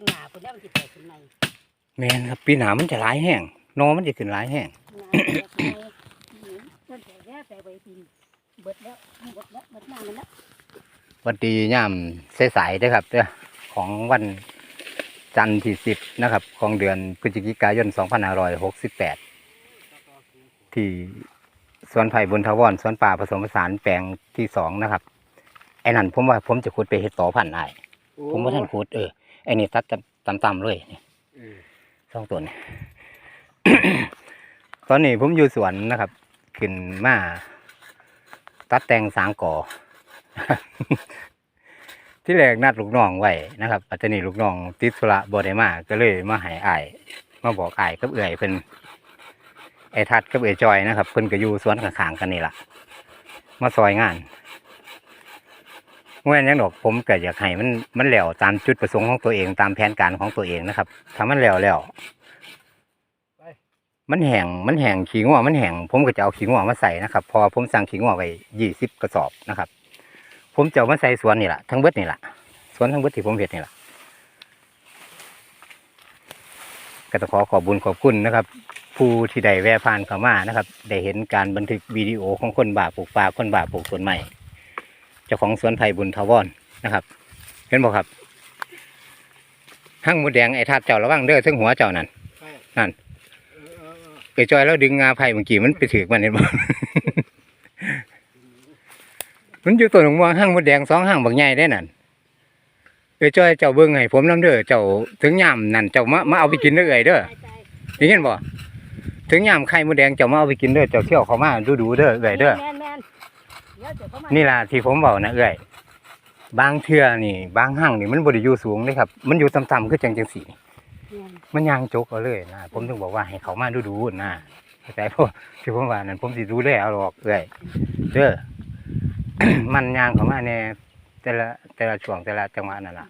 เป็นหนาคนแล้วมันติดแต่ขึ้นในแม่นครับปีหน้ามันจะหลายแห้งนอมันจะขึ้นหลายแห้งหนาเดี๋ยวใครต้นแต่แค่แต่ใบปีนเบิดแล้วเบิดแล้วเบิดหน้ามันแล้ววันดียามสายๆเด้อครับเด้อของวันจันทร์ที่สิบนะครับ ของเดือนพฤศจิกายน2568ที่สวนไผ่บุญทวรสวนป่าผสมผสานแปลงที่สองนะครับ ไอ้นั่นผมว่าผมจะขุดไปเฮ็ดต่อพันธุ์ได้ผมว่าท่านขุดเออ ไอ้นี่ตัดต่ำๆเลยนี่สองตัวนี่ตอนนี้ผมอยู่สวนนะครับ ขึ้นมาตัดแต่งสางก่อ ที่แรกนัดลูกน้องไว้นะครับปัจจุบันลูกน้องติดธุระบ่ได้มาก็เลยมาใหายอายมาบอกอายกับเอื่อยเพิ่นไอ้ทัดกับเอื่อยจอยนะครับเพิ่นก็อยู่สวนข้างๆกันนี่ล่ะมาซอยงาน เมื่อยังดอกผมก็อยากให้มันมันแล้วตามจุดประสงค์ของตัวเองตามแผนการของตัวเองนะครับถ้ามันแล้วแล้วมันแห้งมันแห้งขี้งัวมันแห้งผมก็จะเอาขี้งัวมาใส่นะครับ พอผมสั่งขี้งัวไว้ยี่สิบกระสอบนะครับ ผมจะเอามาใส่สวนนี่แหละทั้งเบิดนี่แหละสวนทั้งเบิดที่ผมเห็ดนี่แหละก็ต้องขอขอบบุญขอบคุณนะครับ ผู้ที่ได้แวะผ่านเข้ามานะครับ ได้เห็นการบันทึกวิดีโอของคนบาปลูกป่าคนบาปลูกต้นไม้เจ้าของสวนไผ่บุญทวรนะครับ เห็นบอกครับหั่งมดแดงไอ้ทัดเจ้าระวังเด้อซึ่งหัวเจ้านั่นนั่นเกิดจอยแล้วดึงงาไผ่เมื่อกี้มันไปถือมันเห็นบ่มันอยู่ตัวหนองม่วงห้างมดแดงสองห้างบักใหญ่ได้นั่นเอ้ยจ้อยเจ้าเบิ่งให้ผมน้ำเด้อเจ้าถึงยามนั่นเจ้ามามาเอาไปกินเด้อเอ้ยเด้อใจได้ยินบ่ถึงยามไข่มดแดงเจ้ามาเอาไปกินเด้อเจ้าเที่ยวเข้ามาดูดูๆเด้อเอ้ยเด้อแม นี่ล่ะที่ผมบอกนะเอ้ยบางเทื่อนี่ บางห้างนี่มันบ่ได้อยู่สูงเลยครับ มันอยู่ต่ำๆคือจังจังสีมันยางจกเอาเลยนะผมถึงบอกว่าให้เขามาดูดูนะเข้าใจพ่ที่ผมว่านั่นผมสิดูแลเอาหรอกเอ้ยเด้อมันยางเขามาในแต่ละแต่ละช่วงแต่ละจังหวะนั่นแหละ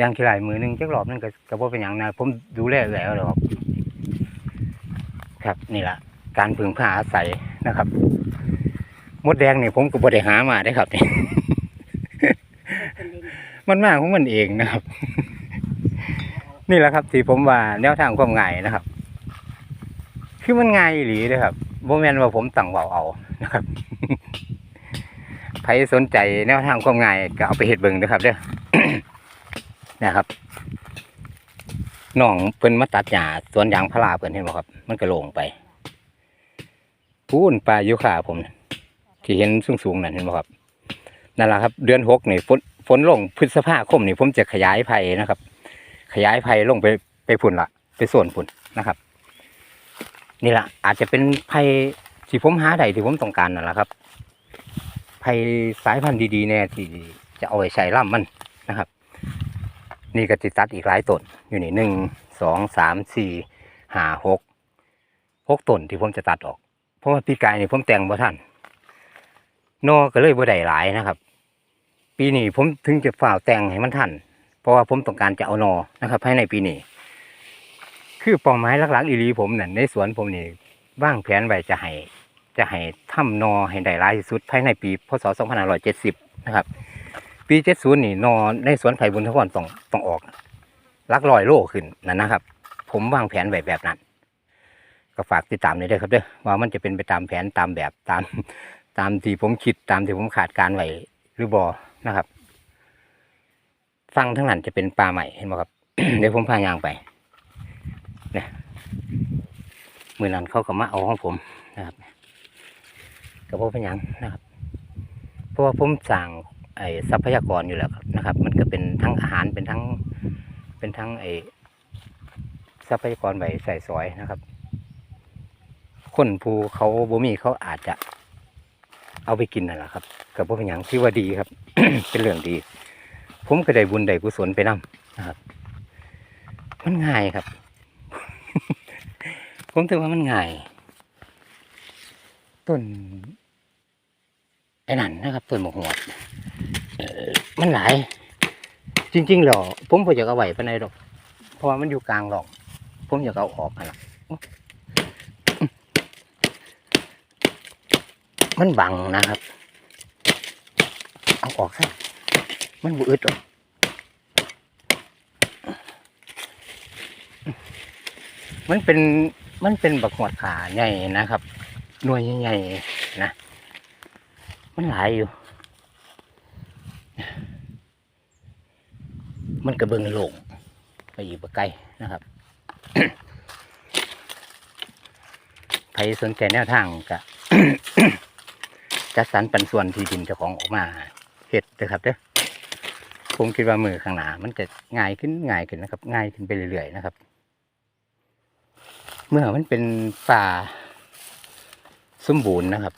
ยางขี้ไหลมือหนึงจักรอบนึงก็ก็บ่เป็นหยังนะผมดูแลเอ้ยเอาหรอก ครับนี่ล่ะการพึ่งพาอาศัยนะครับ มดแดงนี่ผมก็บ่ได้หามาได้ครับนี่เป็นเองมันมาของมันเองนะครับ นี่แหละครับที่ผมว่าแนวทางความง่ายนะครับ คือมันง่ายอีหลีเลยครับโบแมนว่าผมตั้งเบาเอานะครับ ใครสนใจแนวทางความง่ายก็เอาไปเห็ดเบิ่งนะครับ เด้อ นะครับน้องเพิ่นมาตัดหญ้าสวนยางพาราเพิ่นเห็นบ่ครับ มันก็โล่งไปพูนปลายุขาผมน่ะ ที่เห็นสูงๆนั่นเห็นบ่ครับนั่นแหละครับ เดือนหกนี่ฝนฝนลงพฤษภาคมนี่ผมจะขยายไผ่นะครับ ขยายไผ่ลงไปไปฝุ่นละไปส่วนฝุ่นนะครับ นี่แหละอาจจะเป็นไผ่ที่ผมหาได้ที่ผมต้องการนั่นแหละครับไผ่สายพันธุ์ดีๆแน่ที่จะเอาไว้ใช้ล่ำมันนะครับ นี่ก็ติตัดอีกหลายต้นอยู่นี่หนึ่งสองสามสี่ห้าหกหกต้นที่ผมจะตัดออก เพราะว่าปีกายนี่ผมแต่งบ่ทัน นอก็เลยบ่ได้หลายนะครับ ปีนี้ผมถึงจะฝ่าวแต่งให้มันทันเพราะว่าผมต้องการจะเอานอนะครับภายในปีนี้คือป้าหมายหลักๆอีหลีผมนั่นในสวนผมนี่ว่างแผนไว้จะให้จะให้ทำนอให้ได้หลายที่สุดภายในปีพศ2570นะครับ ปี70นี่นอในสวนไผ่บุญทวรต้องต้องออกลักร้อยโลขึ้นนั่นนะครับ ผมวางแผนไว้แบบนั้น ก็ฝากติดตามเลยด้อครับเด้อว่ามันจะเป็นไปตามแผนตามแบบตาม ตามที่ผมคิดตามที่ผมขาดการไหวหรือบอนะครับ ฟังทั้งนั้นจะเป็นปลาใหม่เห็นไหมครับ เดี๋ยวผมพายางไปเนี่ยมือนั้นเขาก็มาเอาของผมนะครับกับพวกเป็นหยังนะครับ เพราะว่าผมสั่งไอ้ทรัพยากรอยู่แล้วนะครับ มันก็เป็นทั้งอาหารเป็นทั้งเป็นทั้งไอ้ทรัพยากรไว้ใส่ซอยนะครับ คนภูเขาบ่มีเขาอาจจะ เอาไปกินนั่นแหละครับกับพวกเป็นอย่างที่ว่าดีครับ เป็นเรื่องดี ผมก็ได้บุญได้กุศลไปนํนะครับ มันง่ายครับ ผมถือว่ามันง่าย ต้นไอ้นั่นนะครับต้นหมกหัวมันหลาย จริงๆหรอผมบ่อยากเอาไว้ปานใดดอกเพราะว่ามันอยู่กลางหรอกผมอยากเอาออกนั่นล่ะ มันบังนะครับ เอาออกให้มันบุอึดออกมันเป็นมันเป็นบักหัวขาใหญ่นะครับหน่วยใหญ่ๆนะ มันหลายอยู่ มันกระเบิงหลงไปอยู่ปไกลนะครับใครสนใจแนวทางกะ จัดสรรปันส่วนที่ดินเจ้าของออกมาเฮ็ดนะครับเด้อผมคิดว่ามือข้างหน้ามันจะง่ายขึ้นง่ายขึ้นนะครับ ง่ายขึ้นไปเรื่อยๆนะครับ เมื่อมันเป็นป่าสมบูรณ์นะครับ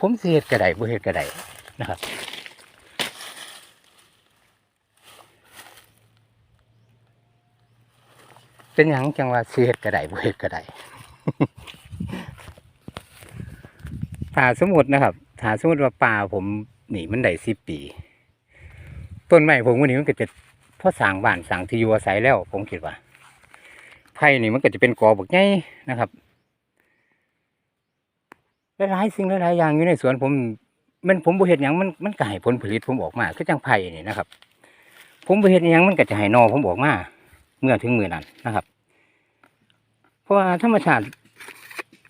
ผมสิเฮ็ดกระไดบ่เฮ็ดกระไดนะครับเป็นหยังจังว่าเสิเฮ็ดกระไดบ่เฮ็ดกระได ถ้าสมมตินะครับถ้าสมมติว่าป่าผมนี่มันได้สิบปี ต้นไม้ผมวันนี้มันก็จะพอสร้างบ้านสร้างที่อยู่อาศัยแล้ว ผมคิดว่าไผ่นี่มันก็จะเป็นกอบักใหญ่นะครับหลายสิ่งหลายอย่างอยู่ในสวนผมมันผมบ่เฮ็ดหยังมันมันก็ให้ผลผลิตผมออกมาคือจังไผ่นี่นะครับ ผมบ่เฮ็ดหยังมันก็จะให้หนอผมออกมา เมื่อถึงมือนั้นนะครับ เพราะว่าธรรมชาติ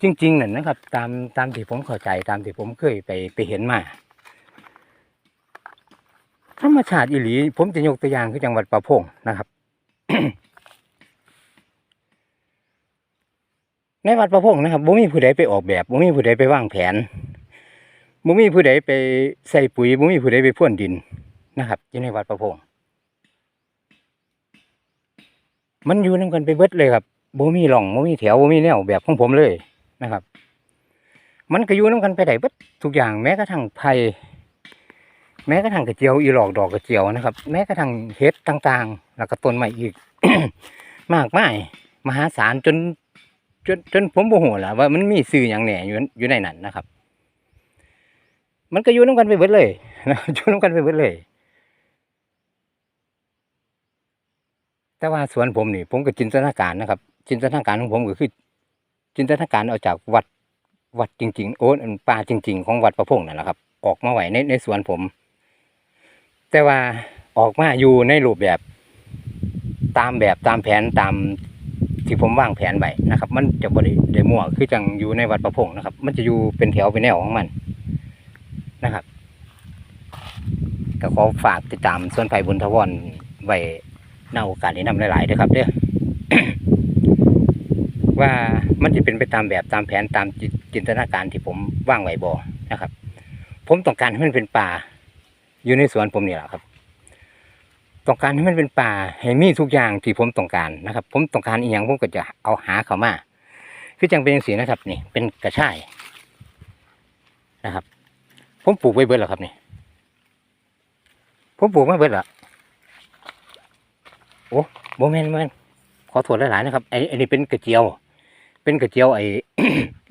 จริงๆนั่นนะครับ ตามตามที่ผมเข้าใจตามที่ผมเคยไปไปเห็นมาธรรมชาติอีหลี ผมจะยกตัวอย่างคือจังหวัดประพงนะครับ ในวัดประพงนะครับบ่มีผู้ใดไปออกแบบบ่มีผู้ใดไปวางแผนบ่มีผู้ใดไปใส่ปุ๋ยบ่มีผู้ใดไปพ่นดินนะครับอยู่ในวัดประพงมันอยู่นํกันไปเบิดเลยครับบ่มีหล่องบ่มีแถวบ่มีแนวแบบของผมเลย นะครับ มันก็อยู่นํกันไปได้เบิดทุกอย่างแม้กระทั่งไผ่แม้กระทั่งกระเจียวอีหลอกดอกกระเจียวนะครับ แม้กระทั่งเห็ดต่างๆ แล้วก็ต้นไม้อีก มากมายมหาศาลจน จนจนผมโมโหแล้วว่ามันมีสื่ออย่างแหน่อยู่อยู่ในนั้นนะครับ มันก็อยู่นํกันไปเบิดเลยนะอยู่นํกันไปเบิดเลย แต่ว่าสวนผมนี่ ผมก็จินตนาการนะครับ จินตนาการของผมก็คือ จินตนาการเอาจากวัดวัดจริง ๆ โอ้นป่าจริง ๆ ของวัดประพงนั่นแหละครับ ออกมาไหวในในสวนผม แต่ว่าออกมาอยู่ในรูปแบบ ตามแบบตามแผนตามที่ผมวางแผนไว้นะครับ มันจะบริเดมั่วคือจังอยู่ในวัดประพงนะครับ มันจะอยู่เป็นแถวเป็นแนวของมันนะครับก็ขอฝากติดตามส่วนไผ่บุญทวรไว้ในโอกาสนี้นำหลายๆเด้อครับเด้อ ว่ามันจะเป็นไปตามแบบตามแผนตามจิจินตนาการที่ผมว่างไว้บ่นะครับ ผมต้องการให้มันเป็นป่า อยู่ในสวนผมนี่แหละครับ ต้องการให้มันเป็นป่าให้มีทุกอย่างที่ผมต้องการนะครับ ผมต้องการอีกอย่างผมก็จะเอาหาเขามาคือจังเป็นสีนะครับนี่ เป็นกระชายนะครับ ผมปลูกไว้เบิดแล้วครับนี่ผมปลูกไว้เบิดแล้วโอ้โมเมนต์แมนขอโทษหลายๆนะครับไอ้ไอ้นี่เป็นกระเจียว เป็นกระเจียวไอ้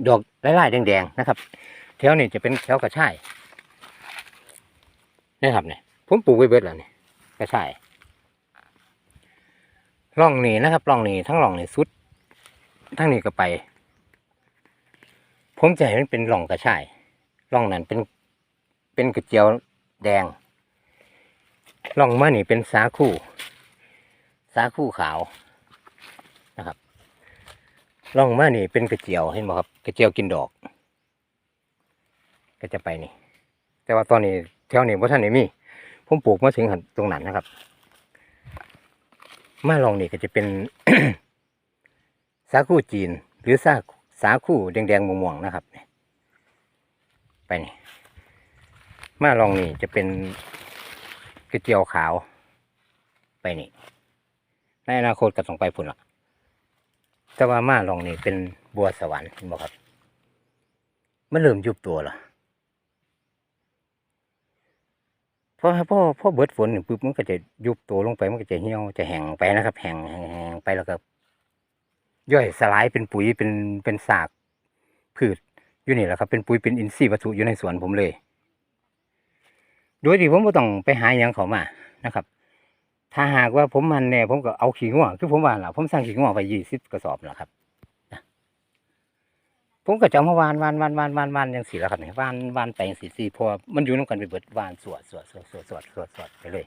ดอกไลายๆแดงๆนะครับ แถวนี้จะเป็นแถวกระชายนะครับเนี่ยผมปลูกไว้เบิดแล้วนี่กระชายร่องนี่นะครับร่องนี่ทั้งร่องนี่สุด ทั้งนี้ก็ไป ผมจะให้มันเป็นร่องกระชายร่องนั้นเป็นเป็นกระเจียวแดงร่องมานี่เป็นสาคูสาคูขาว ล่องมานี่เป็นกระเจียวเห็นไหมครับ กระเจียวกินดอก ก็จะไปนี่ แต่ว่าตอนนี้แถวนี้พ่ท่านไหนมีผมปลูกมาถึงหันตรงนั้นนะครับ มาลองนี่ก็จะเป็นสาคูจีน หรือสาสาคูแดงๆม่วงๆนะครับไปนี่มาลองนี่จะเป็นกระเจียวขาว ไปนี่ในอนาคตก็ต้องไปพุ่นละ แต่ว่ามาลองนี่เป็นบัวสวรรค์เห็นบ่ครับ มันเริ่มยุบตัวละเพราะพอพ่อเบิดฝนนี่ปุ๊บมันก็จะยุบตัวลงไปมันก็จะเหี่ยวจะแห้งไปนะครับแห้งแห้งไปแล้วก็ย่อยสลายเป็นปุ๋ยเป็นเป็นสากพืชอยู่นี่แหละครับ เป็นปุ๋ยเป็นอินทรีย์วัตถุอยู่ในสวนผมเลย โดยที่ผมไม่ต้องไปหาหยังเขามานะครับ ถ้าหากว่าผมมันเนี่ยผมก็เอาขี้ง่วงคือผมว่าล่ะผมสั่งขี้ง่วงไปยี่สิบกระสอบแล้วครับผมก็จะเอามาวานวานวานวานวานวานอย่างสี่แล้วครับเนี่ยวานวานไปอย่างสี่สี่พอมันอยู่น้ำกันไปเบิดวานสวดสวดสวดสวดสวดสวดสวดไปเลย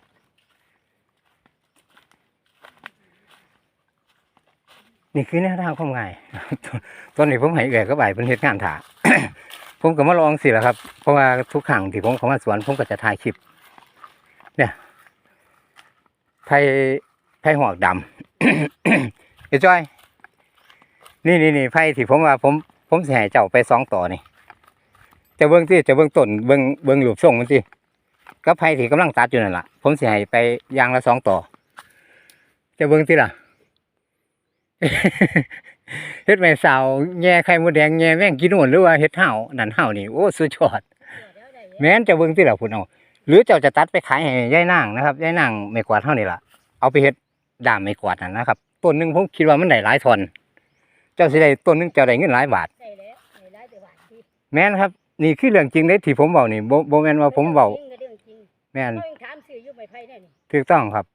นี่คือแนวทางความง่ายตอนนี้ผมให้เอื่อยก็บ่ายเป็นเฮ็ดงานถาผมก็มาลองสิแหละครับ เพราะว่าทุกครั้งที่ผมเข้ามาสวนผมก็จะถ่ายคลิป เนี่ย ไผ่ไผ่หอกดำเอ้ยจ้อย นี่นี่นี่ไผ่ที่ผมว่าผมผมสิให้เจ้าไปสองต่อนี่จะเบิ่งที่จะเบิ่งต้นเบิ่งเบิ่งรูปทรงมันสิก็ไผ่ที่กำลังตัดอยู่นั่นล่ะผมสิให้ไปยางละสองต่อ จะเบิ่งที่ล่ะเฮ็ดแม่สาวแง่ไข่มดแดงแง่แม่งกินโน่นหรือว่าเฮ็ดเห่านั่นห่านี่โอ้สุดยอด แม้นจะเบิ่งที่ล่ะพุ่นเอา หรือเจ้าจะตัดไปขายให้ยายนางนะครับยายนางไม่กวาดเท่านี้ล่ะเอาไปเฮ็ดด้ามไม่กวาดนั่นนะครับต้นหนึงผมคิดว่ามันได้หลายทอนเจ้าสิได้ต้นหนึงเจ้าได้เงินหลายบาทใช่แล้วใช่แล้วแต่ว่าที่แม่นครับ นี่คือเรื่องจริงเด้ที่ผมเว้านี่บ่บ่แม่นว่าผมเว้าเรื่องจริงแม่นเขายังถามสื่ออยู่ไม่ไพ่แน่นี่ถูกต้องครับ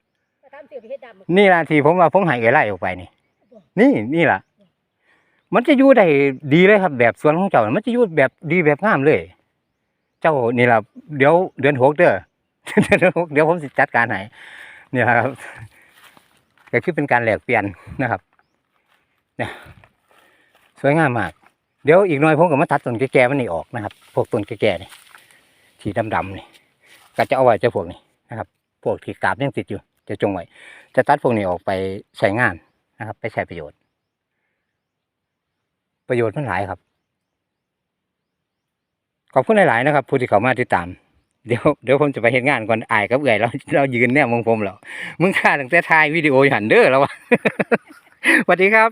ก็ถามสื่อไปเฮ็ดดำนี่ล่ะที่ผมว่าผมให้ไอ้ไล่ออกไปนี่ นี่นี่ล่ะมันจะอยู่ได้ดีเลยครับ แบบสวนของเจ้าน่ะมันจะอยู่แบบดีแบบงามเลย เจ้านี่ล่ะเดี๋ยวเดือนหกเด้อเด้อเดี๋ยวผมสิจัดการให้นี่ล่ะครับก็คือเป็นการแลกเปลี่ยนนะครับเนี่ยสวยงามมาก เดี๋ยวอีกหน่อยผมก็มาตัดต้นแก่ๆมันนี่ออกนะครับ พวกต้นแก่ๆนี่ที่ดำๆนี่ก็จะเอาไว้เจ้าพวกนี้นะครับ พวกที่กาบยังติดอยู่ จะจงไว้จะตัดพวกนี้ออกไปใช้งานนะครับ ไปใช้ประโยชน์ ประโยชน์มันหลายครับ อบคุณหลาย ๆ นะครับ ผู้ที่เขามาติดตาม เดี๋ยวเดี๋ยวผมจะไปเห็นงานก่อนอายกับเอื่อยเราเรายืนแนบมองผมแล้วมึงฆ่าตั้งแต่ทายวิดีโอหันเด้อแล้ววะสวัสดีครับ